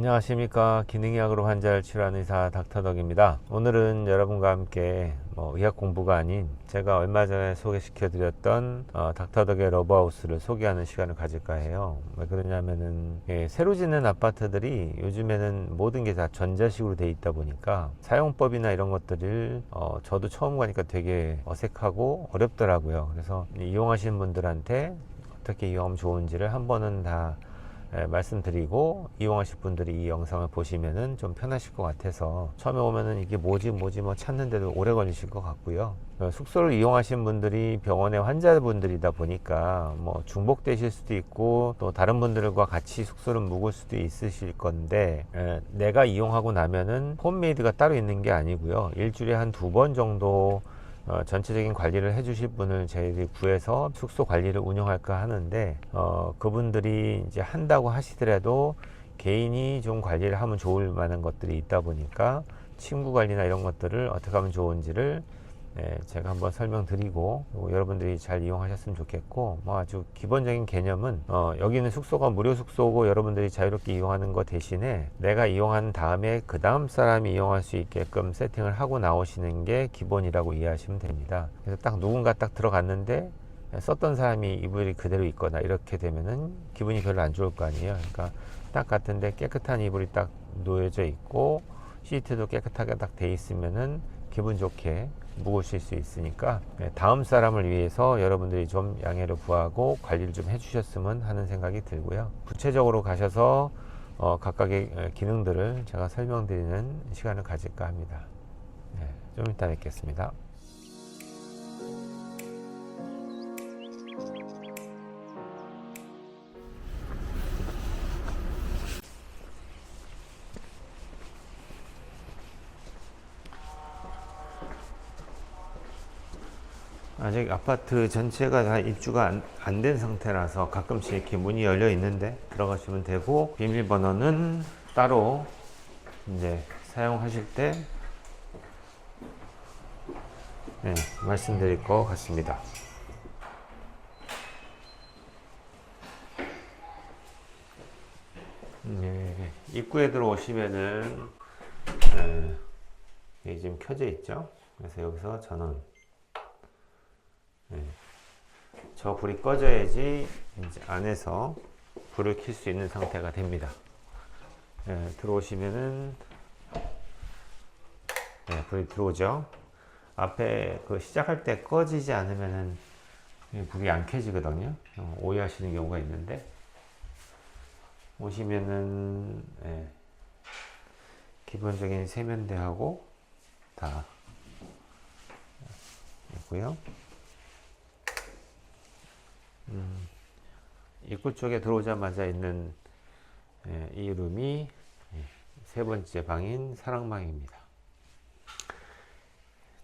안녕하십니까. 기능의학으로 환자를 치료하는 의사 닥터덕입니다. 오늘은 여러분과 함께 뭐 의학 공부가 아닌 제가 얼마 전에 소개시켜 드렸던 어, 닥터덕의 러브하우스를 소개하는 시간을 가질까 해요. 왜 그러냐면은 예, 새로 짓는 아파트들이 요즘에는 모든 게 다 전자식으로 돼 있다 보니까 사용법이나 이런 것들을 어, 저도 처음 가니까 되게 어색하고 어렵더라고요. 그래서 이용하시는 분들한테 어떻게 이용하면 좋은지를 한 번은 다 예, 말씀드리고 이용하실 분들이 이 영상을 보시면은 좀 편하실 것 같아서 처음에 오면은 이게 뭐지 뭐지 뭐 찾는데도 오래 걸리실 것 같고요. 어, 숙소를 이용하신 분들이 병원의 환자분들이다 보니까 뭐 중복되실 수도 있고 또 다른 분들과 같이 숙소를 묵을 수도 있으실 건데 에, 내가 이용하고 나면은 홈메이드가 따로 있는 게 아니고요. 일주일에 한 두 번 정도 어, 전체적인 관리를 해주실 분을 저희들이 구해서 숙소 관리를 운영할까 하는데 어, 그분들이 이제 한다고 하시더라도 개인이 좀 관리를 하면 좋을 만한 것들이 있다 보니까 친구 관리나 이런 것들을 어떻게 하면 좋은지를 예, 제가 한번 설명드리고 그리고 여러분들이 잘 이용하셨으면 좋겠고 뭐 아주 기본적인 개념은 어, 여기는 숙소가 무료 숙소고 여러분들이 자유롭게 이용하는 것 대신에 내가 이용한 다음에 그 다음 사람이 이용할 수 있게끔 세팅을 하고 나오시는 게 기본이라고 이해하시면 됩니다. 그래서 딱 누군가 딱 들어갔는데 썼던 사람이 이불이 그대로 있거나 이렇게 되면은 기분이 별로 안 좋을 거 아니에요. 그러니까 딱 같은데 깨끗한 이불이 딱 놓여져 있고 시트도 깨끗하게 딱 돼 있으면은 기분 좋게 묵으실 수 있으니까 네, 다음 사람을 위해서 여러분들이 좀 양해를 구하고 관리를 좀 해주셨으면 하는 생각이 들고요. 구체적으로 가셔서 어, 각각의 어, 기능들을 제가 설명드리는 시간을 가질까 합니다. 네, 좀 이따 뵙겠습니다. 아직 아파트 전체가 다 입주가 안된 상태라서 가끔씩 이렇게 문이 열려 있는데 들어가시면 되고 비밀번호는 따로 이제 사용하실 때 네, 말씀드릴 것 같습니다. 네, 입구에 들어오시면은 네, 지금 켜져 있죠. 그래서 여기서 전원 네. 저 불이 꺼져야지 이제 안에서 불을 켤 수 있는 상태가 됩니다. 네, 들어오시면은 네, 불이 들어오죠. 앞에 그 시작할 때 꺼지지 않으면은 불이 안 켜지거든요. 어, 오해하시는 경우가 있는데 오시면은 예, 기본적인 세면대하고 다 있고요. 음, 입구 쪽에 들어오자마자 있는 예, 이 룸이 예, 세 번째 방인 사랑방입니다.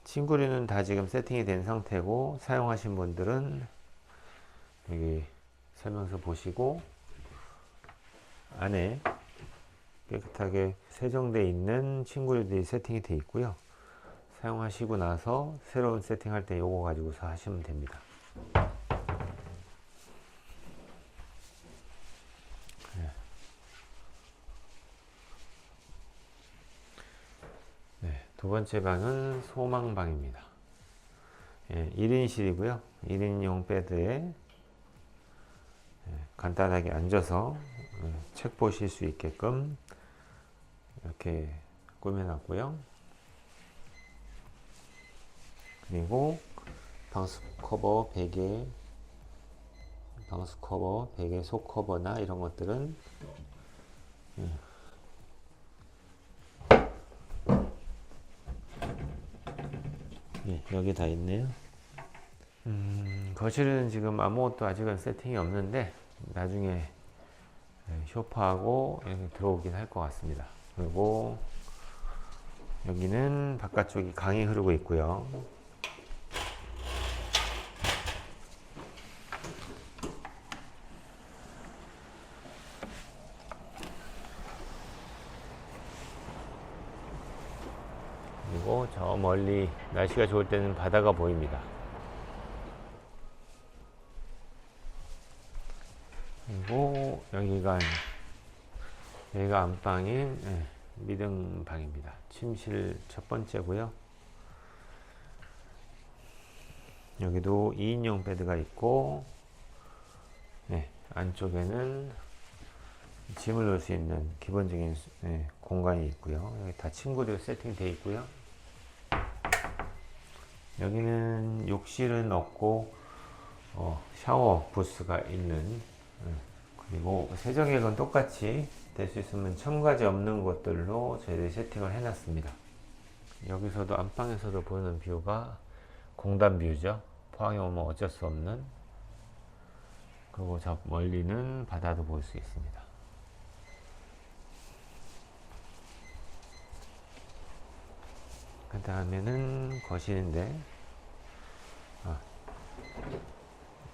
친구류는 다 지금 세팅이 된 상태고 사용하신 분들은 여기 설명서 보시고 안에 깨끗하게 세정되어 있는 친구들이 세팅이 되어 있고요. 사용하시고 나서 새로운 세팅할 때 요거 가지고서 하시면 됩니다. 두 번째 방은 소망방입니다. 예, 1인실이고요. 1인용 베드에 예, 간단하게 앉아서 예, 책 보실 수 있게끔 이렇게 꾸며놨고요. 그리고 방수 커버, 베개, 방수 커버, 베개 속 커버나 이런 것들은 예, 예, 여기 다 있네요. 음, 거실은 지금 아무것도 아직은 세팅이 없는데 나중에 예, 쇼파하고 이렇게 들어오긴 할 것 같습니다. 그리고 여기는 바깥쪽이 강이 흐르고 있고요. 그리고 저 멀리 날씨가 좋을 때는 바다가 보입니다. 그리고 여기가 여기가 안방인 예, 미등방입니다. 침실 첫 번째고요. 여기도 2인용 베드가 있고 예, 안쪽에는 짐을 넣을 수 있는 기본적인 수- 예, 공간이 있고요. 여기 다 침구대로 세팅되어 있고요. 여기는 욕실은 없고 어, 샤워 부스가 있는 음, 그리고 세정액은 똑같이 될 수 있으면 첨가지 없는 것들로 저희들이 세팅을 해놨습니다. 여기서도 안방에서도 보는 뷰가 공단 뷰죠. 포항에 오면 어쩔 수 없는 그리고 저 멀리는 바다도 볼 수 있습니다. 그 다음에는 거실인데 아,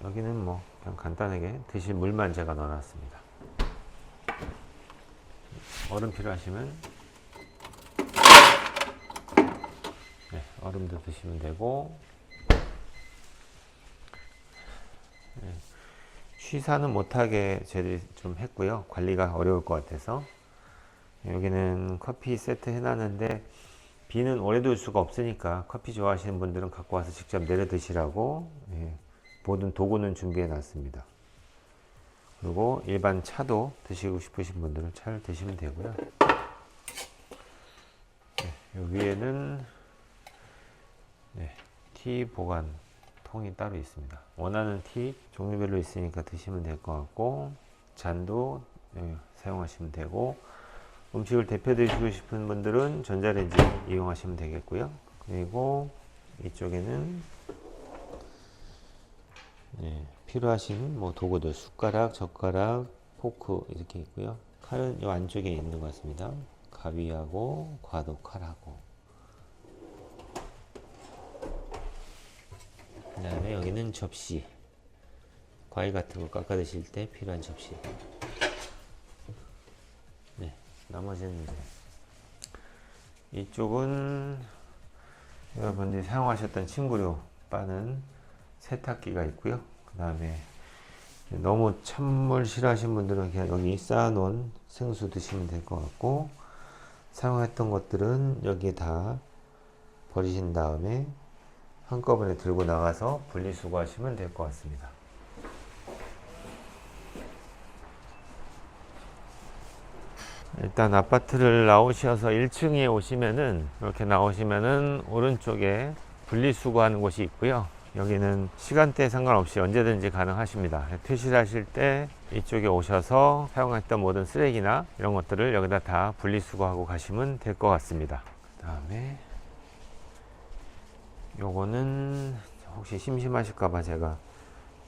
여기는 뭐 그냥 간단하게 드실 물만 제가 넣어놨습니다. 얼음 필요하시면 네, 얼음도 드시면 되고 네, 취사는 못하게 저희들이 좀 했고요. 관리가 어려울 것 같아서 여기는 커피 세트 해놨는데 비는 오래 둘 수가 없으니까 커피 좋아하시는 분들은 갖고 와서 직접 내려 드시라고 예, 모든 도구는 준비해 놨습니다. 그리고 일반 차도 드시고 싶으신 분들은 차를 드시면 되고요. 네, 여기에는 네, 티 보관 통이 따로 있습니다. 원하는 티 종류별로 있으니까 드시면 될 것 같고 잔도 예, 사용하시면 되고 음식을 드시고 싶은 분들은 전자레인지 이용하시면 되겠고요. 그리고 이쪽에는 네, 필요하신 뭐 도구들 숟가락, 젓가락, 포크 이렇게 있고요. 칼은 이 안쪽에 있는 것 같습니다. 가위하고 과도 칼하고 그 다음에 여기는 접시 과일 같은 거 깎아 드실 때 필요한 접시 네, 나머지는 이제 이쪽은 여러분들이 사용하셨던 친구류 빠는 세탁기가 있고요. 그 다음에 너무 찬물 싫어하시는 분들은 그냥 여기 쌓아놓은 생수 드시면 될 것 같고 사용했던 것들은 여기에 다 버리신 다음에 한꺼번에 들고 나가서 분리수거하시면 될 것 같습니다. 일단 아파트를 나오셔서 1층에 오시면은 이렇게 나오시면은 오른쪽에 분리수거하는 곳이 있고요. 여기는 시간대 상관없이 언제든지 가능하십니다. 퇴실하실 때 이쪽에 오셔서 사용했던 모든 쓰레기나 이런 것들을 여기다 다 분리수거하고 가시면 될 것 같습니다. 그 다음에 요거는 혹시 심심하실까봐 제가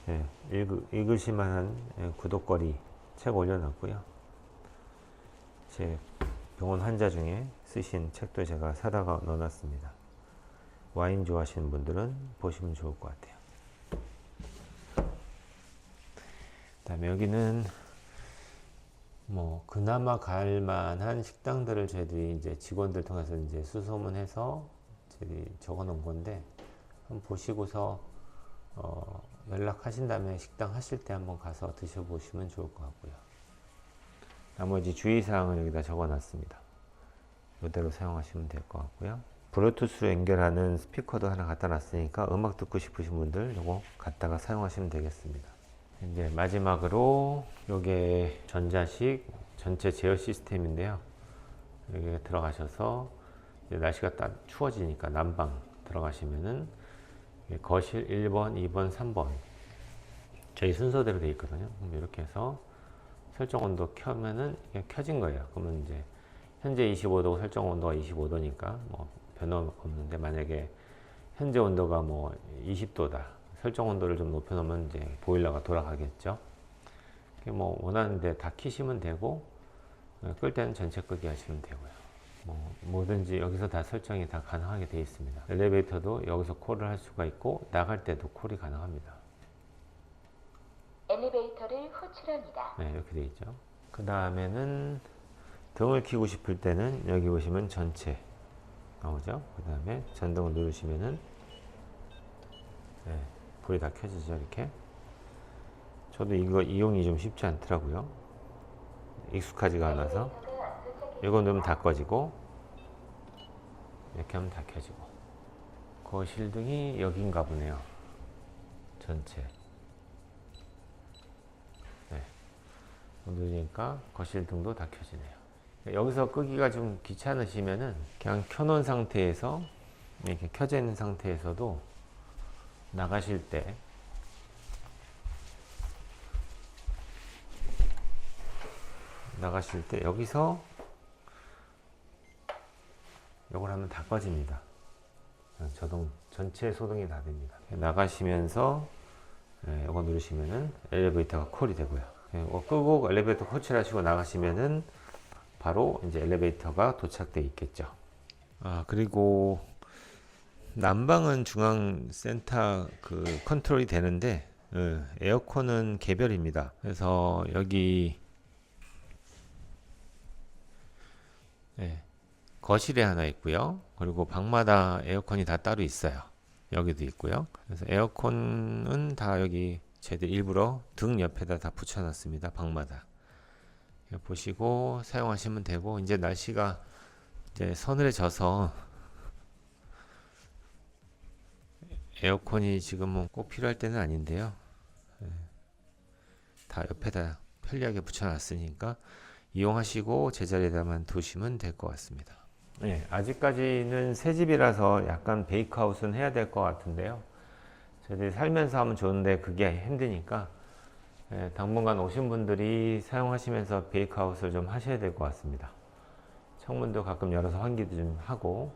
예, 읽, 읽으실 만한 예, 구독거리 책 올려놨고요. 제 병원 환자 중에 쓰신 책도 제가 사다가 넣어놨습니다. 와인 좋아하시는 분들은 보시면 좋을 것 같아요. 그다음에 여기는 뭐 그나마 갈 만한 식당들을 저희들이 이제 직원들 통해서 이제 수소문해서 저희들이 적어놓은 건데 한번 보시고서 어, 연락하신 다음에 식당 하실 때 한번 가서 드셔보시면 좋을 것 같고요. 나머지 주의사항을 여기다 적어놨습니다. 이대로 사용하시면 될 것 같고요. 블루투스로 연결하는 스피커도 하나 갖다 놨으니까 음악 듣고 싶으신 분들 요거 갖다가 사용하시면 되겠습니다. 이제 마지막으로 요게 전자식 전체 제어 시스템인데요. 여기에 들어가셔서 날씨가 딱 추워지니까 난방 들어가시면은 이게 거실 1번, 2번, 3번 저희 순서대로 되어 있거든요. 이렇게 해서 설정 온도 켜면은 켜진 거예요. 그러면 이제 현재 25도고 설정 온도가 25도니까 뭐 변화 없는데 만약에 현재 온도가 뭐 20도다. 설정 온도를 좀 높여 놓으면 이제 보일러가 돌아가겠죠. 뭐 원하는데 다 키시면 되고 어, 끌 때는 전체 끄기 하시면 되고요. 뭐 뭐든지 여기서 다 설정이 다 가능하게 되어 있습니다. 엘리베이터도 여기서 콜을 할 수가 있고 나갈 때도 콜이 가능합니다. 엘리베이터를 호 출합니다. 네, 이렇게 되어 있죠. 그 다음에는 등을 켜고 싶을 때는 여기 보시면 전체 나오죠. 그 다음에 전등을 누르시면은 네, 불이 다 켜지죠. 이렇게. 저도 이거 이용이 좀 쉽지 않더라고요. 익숙하지가 않아서. 이거 누르면 다 꺼지고 이렇게 하면 다 켜지고 거실 등이 여긴가 보네요 전체 네. 누르니까 거실 등도 다 켜지네요 여기서 끄기가 좀 귀찮으시면은 그냥 켜놓은 상태에서 이렇게 켜져 있는 상태에서도 나가실 때 나가실 때 여기서 이걸 하면 다 꺼집니다. 저동 전체 소등이 다 됩니다. 나가시면서 예, 이거 누르시면은 엘리베이터가 콜이 되고요. 예, 이거 끄고 엘리베이터 코치하시고 나가시면은 바로 이제 엘리베이터가 도착돼 있겠죠. 아 그리고 난방은 중앙 센터 그 컨트롤이 되는데 예, 에어컨은 개별입니다. 그래서 여기 예, 거실에 하나 있고요. 그리고 방마다 에어컨이 다 따로 있어요. 여기도 있고요. 그래서 에어컨은 다 여기 제들 일부러 등 옆에다 다 붙여놨습니다. 방마다. 보시고 사용하시면 되고 이제 날씨가 이제 서늘해져서 에어컨이 지금은 꼭 필요할 때는 아닌데요. 예. 다 옆에다 편리하게 붙여놨으니까 이용하시고 제자리에다만 두시면 될 것 같습니다. 네, 아직까지는 새 집이라서 약간 베이크아웃은 해야 될 것 같은데요. 저희들이 살면서 하면 좋은데 그게 힘드니까 예, 당분간 오신 분들이 사용하시면서 베이크아웃을 좀 하셔야 될 것 같습니다. 창문도 가끔 열어서 환기도 좀 하고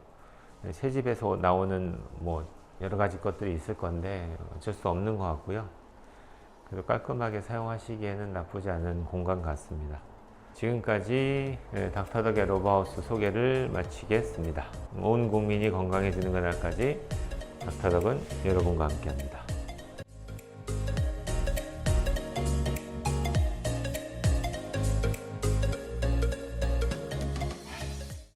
예, 새 집에서 나오는 뭐 여러 가지 것들이 있을 건데 어쩔 수 없는 것 같고요. 그래도 깔끔하게 사용하시기에는 나쁘지 않은 공간 같습니다. 지금까지 예, 닥터덕의 로버하우스 소개를 마치겠습니다. 온 국민이 건강해지는 그날까지 닥터덕은 여러분과 함께합니다.